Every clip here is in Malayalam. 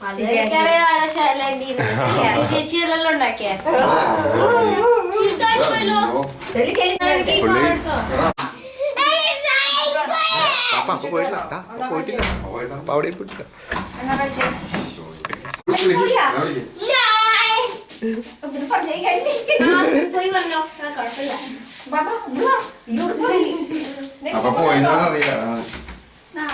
അത് എനിക്കറിയാം ശൈലാൻഡീന്ന് ചേച്ചിയല്ലോ ഉണ്ടാക്കിയ? അപ്പ അപ്പൊ പോയിട്ടില്ല. പോയിട്ടില്ല. അപ്പൊ പോയിട്ടില്ല പോയി മതി. ദേ, അപ്പൊ പോയിന്നറിയില്ല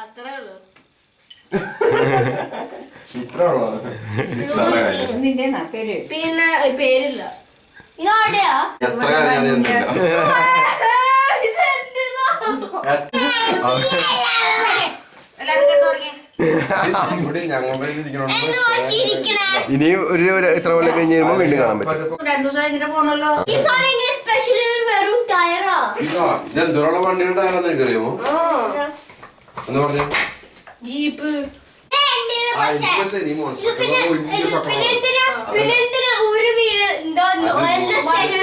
അത്രേ ഉള്ളൂ. ഇത്ര ഉള്ളോ ഇത് നിന്റെ പേര്. പിന്നെ പേരില്ല. ആരുടെയാ എത്ര ഞാൻ എല്ലാവരും. ഇവിടെ ഞങ്ങളുടെ ചിരിക്കണേ. ഇനി ഒരു ഒരു എത്ര കൊല്ലം കഴിഞ്ഞ് കഴിയുമ്പോ വീണ്ടും കാണാൻ പറ്റും. രണ്ടു ദിവസം കഴിഞ്ഞിട്ട് പോണല്ലോ. ഈ സാധനം ഇങ്ങനെ സ്പെഷ്യൽ വെറും ടയറാ ഇത് എന്തോരം വണ്ടിയുടെ ആരാന്ന് എനിക്കറിയാമോ? എന്ന് പറഞ്ഞേ. ജീപ്പ്. ആ എനിക്ക് മനസ്സിലായി നീ മോൺസ്റ്റർ ഇത് പിന്നെ ഇത് പിന്നെ എന്തിനാ? പിന്നെ എന്തിനാ ഒരു വീൽ എന്തോ എല്ലാം സെറ്റ്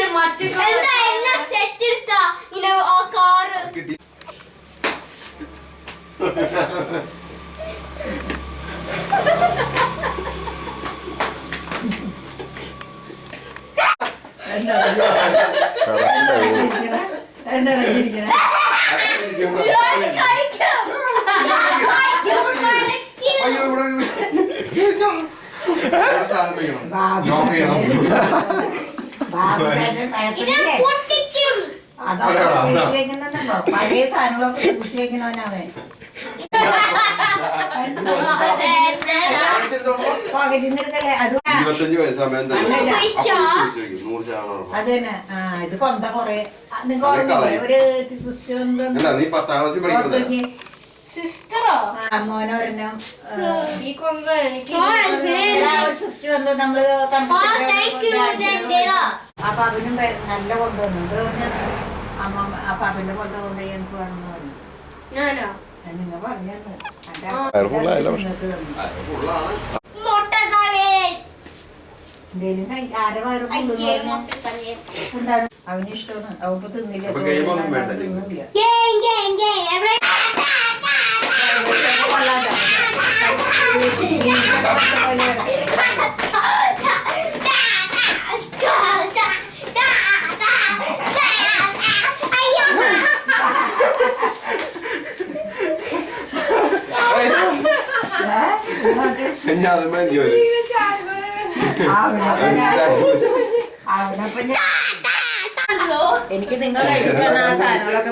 എന്താ എല്ലാം സെറ്റ് എടുത്താ ഇങ്ങനെ ആ കാറ് കിട്ടി അയ്യോ ഇവിടെ പഴയ സാധനങ്ങളൊക്കെ സൂക്ഷിച്ച് വെക്കണവനവൻ ഇരുപത്തഞ്ച് സിസ്റ്റർ അല്ല നീ പത്താം ക്ലാസ്സിൽ പഠിക്കുന്നത്? സിസ്റ്ററോ? മോനൊരെണ്ണം സിസ്റ്റർ വന്ന് നമ്മൾ അപ്പൊ അവനും നല്ല കൊണ്ടുവന്നു ഇത് പറഞ്ഞ് അമ്മ അപ്പൊ അവന്റെ കൊണ്ട് കൊണ്ടുപോയി എനിക്ക് വേണമെന്ന് പറഞ്ഞു. നിങ്ങൾ പറഞ്ഞു? വയറ് full ആയല്ലോ ഏ? ഇങ്ങോട്ട് ഞാൻ അത് മേടിക്കും അവർ. അവനപ്പം ഞാൻ- അവനപ്പം ഞാൻ- എനിക്ക് നിങ്ങൾ കഴിച്ചിട്ടാണ് ആ സാധനങ്ങളൊക്കെ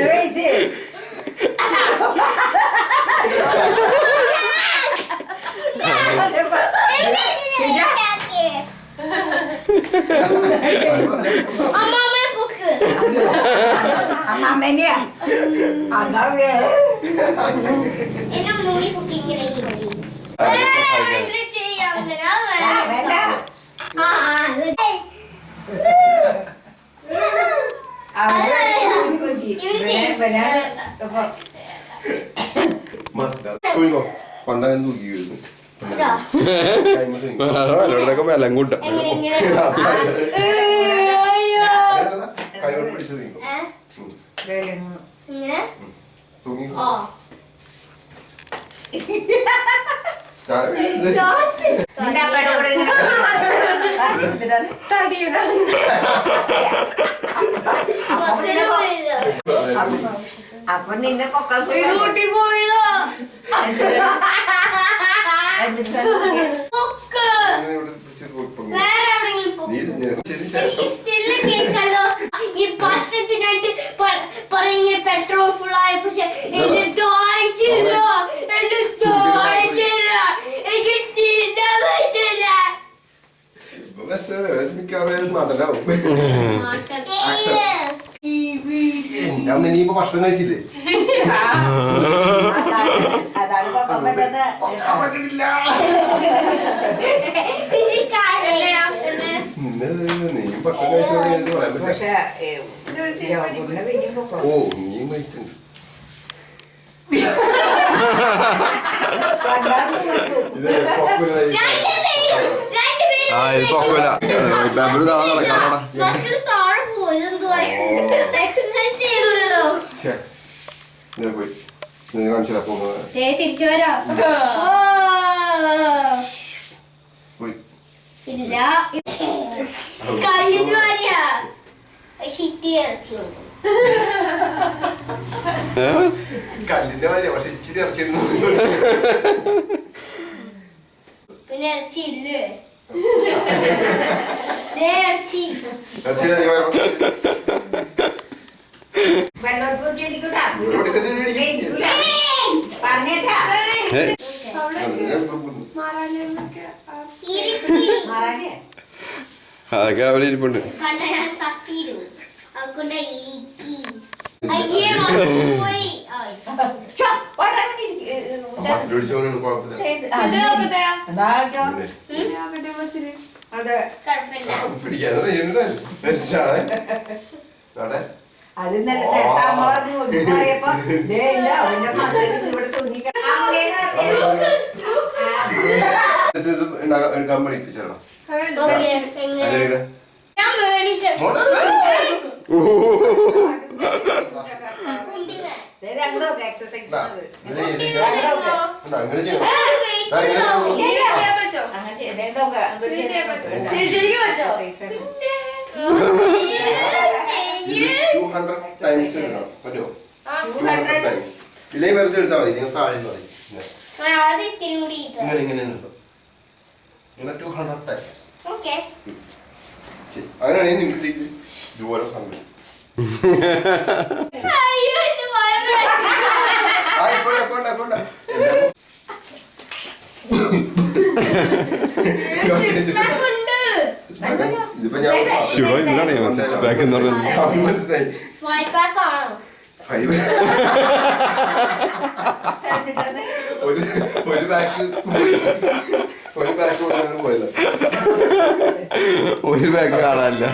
വെയിറ്റ് കുറവാണ്. അമ്മാമ്മയെ പൊക്ക് അമ്മേനെയാ അതാ എന്നെ ഒന്നുകൂടി പൊക്കി ഇങ്ങനെ ഈ വഴി വേറെ ചെയ്യാവുന്ന വേണ്ട ആ ആ അത് മസ്റ്റാ. തൂങ്ങിക്കോ. പണ്ടങ്ങനെ തൂക്കി വീഴുന്നു. ഇതാ. കൈമ തൂങ്ങിക്കോ. വല്ലവരുടെയൊക്കെ ബലം കൂട്ടാ. എങ്ങനെ ഇങ്ങനെ അയ്യോ അതല്ല, കൈ കൊണ്ട് പിടിച്ച് തൂങ്ങിക്കോ. ഏ? ഉം. ഇങ്ങനെ തൂങ്ങിക്കോ. ഓ ചാടി. ഇത് നിന്റെ അമ്മയുടെ കൂടെ ഇങ്ങനെ ബസ്സിന് പോയില്ല അപ്പൊ നിന്നെ പൊക്കാൻ ഇത് കൂട്ടി പോയതാ. വേറെ കേൾക്കാലോ. ഈ ഭക്ഷണത്തിനായിട്ട് പ- പറഞ്ഞ പെട്രോൾ ഫുൾ ആയ പക്ഷെ ഇപ്പൊ കഴിച്ചില്ലേ നീ ഓ നീ കഴിച്ചിട്ടുണ്ട്. ആ ഇത് താഴെ നടക്കാനോടാ. ശ്ശെ. ദേ പോയി. പോകുന്നത് ദേ തിരിച്ചു വരാം. പോയി. ഇല്ല. കയ്യിൽ വരിക കല്ലിന്റെ മാതിരിയാ പക്ഷെ ഇച്ചിരി ഇറച്ചിരുന്നു പിന്നെ ഇറച്ചി ഇല്ലേ ദേ ഇറച്ചി ഇറച്ചിയുടെ നീ വരണം. വെള്ളം പൊട്ടി അടിക്കൂട്ടാ ഇവിടെ എടുക്കത്തിന് ഇടിക്കും. പറഞ്ഞേട്ടാ ഏ മാറാനേ അതൊക്കെ അവിടെ ഇരിപ്പുണ്ട്. അതെ. നല്ല ഇവിടെ ഉണ്ടാക്കാൻ- എടുക്കാൻ പഠിപ്പിച്ചേരണം. അങ്ങനെ ചെയ്യണം. അത് weight ഇതാ, ഇങ്ങനെ ഉണ്ടാവും. ചെയ്യണം. ഇത് 200 times ഇടണം. പറ്റുമോ? 200 times. ഇതിലേ വെറുതെ എടുത്താൽ മതി നിങ്ങൾ താഴെ മതി ഇങ്ങനെ. ഇങ്ങനെ ഇങ്ങനെ ഇങ്ങനെ 200 times. ഓക്കേ. ശരി. അങ്ങനെയാണെങ്കിൽ നിങ്ങൾക്ക് ഇത് ഇതുപോലെ pack ഇതിപ്പോ ഞാൻ ശിവ എന്താണ് സിക്സ് പാക്ക് എന്ന് പറഞ്ഞത് മനസ്സിലായി? ഫൈവ് ഒരു ഒരു ബാക്ക് ഒരു ബാക്ക് കൊണ്ടാണ് പോയത്. ഒരു ബാഗ് കാണാനില്ല.